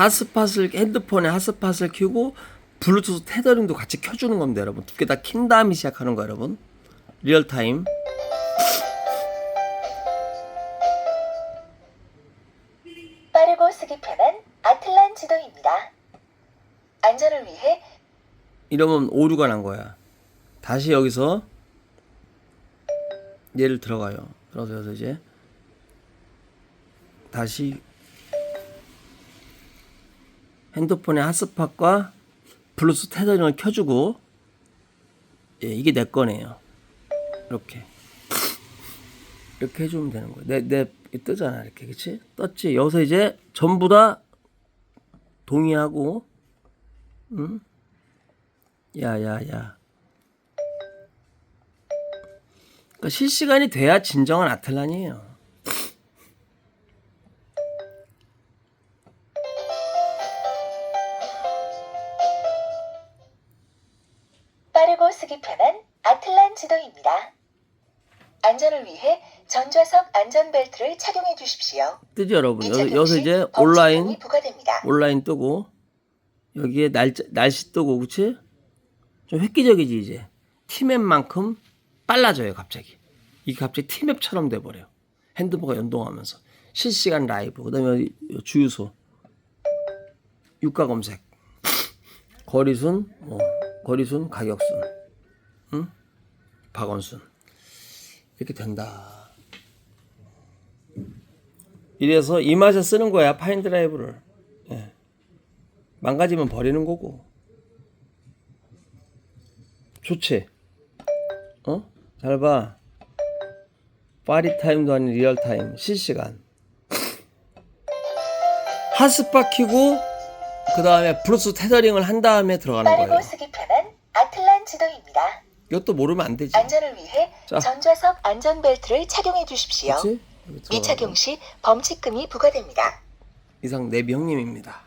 핫스팟을 핸드폰에 핫스팟을 켜고 블루투스 테더링도 같이 켜주는 겁니다, 여러분. 두 개 다 킨 다음에 시작하는 거, 여러분. 리얼타임. 빠르고 쓰기 편한 아틀란 지도입니다. 안전을 위해 이러면 오류가 난 거야. 다시 여기서 얘를 들어가요. 들어서 이제 다시 핸드폰의 핫스팟과 블루투스 테더링을 켜주고 예, 이게 내 거네요. 이렇게 이렇게 해주면 되는 거야. 내내 뜨잖아 이렇게 그치? 떴지. 여기서 이제 전부 다 동의하고 응? 야야야. 그러니까 실시간이 돼야 진정한 아틀란이에요. 빠르고 쓰기 편한 아틀란 지도입니다. 안전을 위해 전좌석 안전벨트를 착용해 주십시오. 뜨죠 여러분. 여기서 시 이제 온라인 부과됩니다. 온라인 뜨고 여기에 날짜, 날씨 뜨고 그치? 좀 획기적이지 이제. 티맵만큼 빨라져요 갑자기. 이게 갑자기 티맵처럼 돼버려. 핸드폰과 연동하면서 실시간 라이브. 그다음에 주유소 유가 검색 거리순 뭐 거리순 가격순 응? 박원순 이렇게 된다. 이래서 이 맛에 쓰는 거야 파인드라이브를. 예. 망가지면 버리는 거고. 좋지. 어? 잘 봐. 파리 타임도 아닌 리얼 타임 실시간. 핫스팟 키고 그 다음에 블루투스 테더링을 한 다음에 들어가는 거예요. 아틀란 지도입니다. 이것도 모르면 안 되지. 안전을 위해 자. 전좌석 안전벨트를 착용해 주십시오. 미착용 시 범칙금이 부과됩니다. 이상 내비 형님입니다.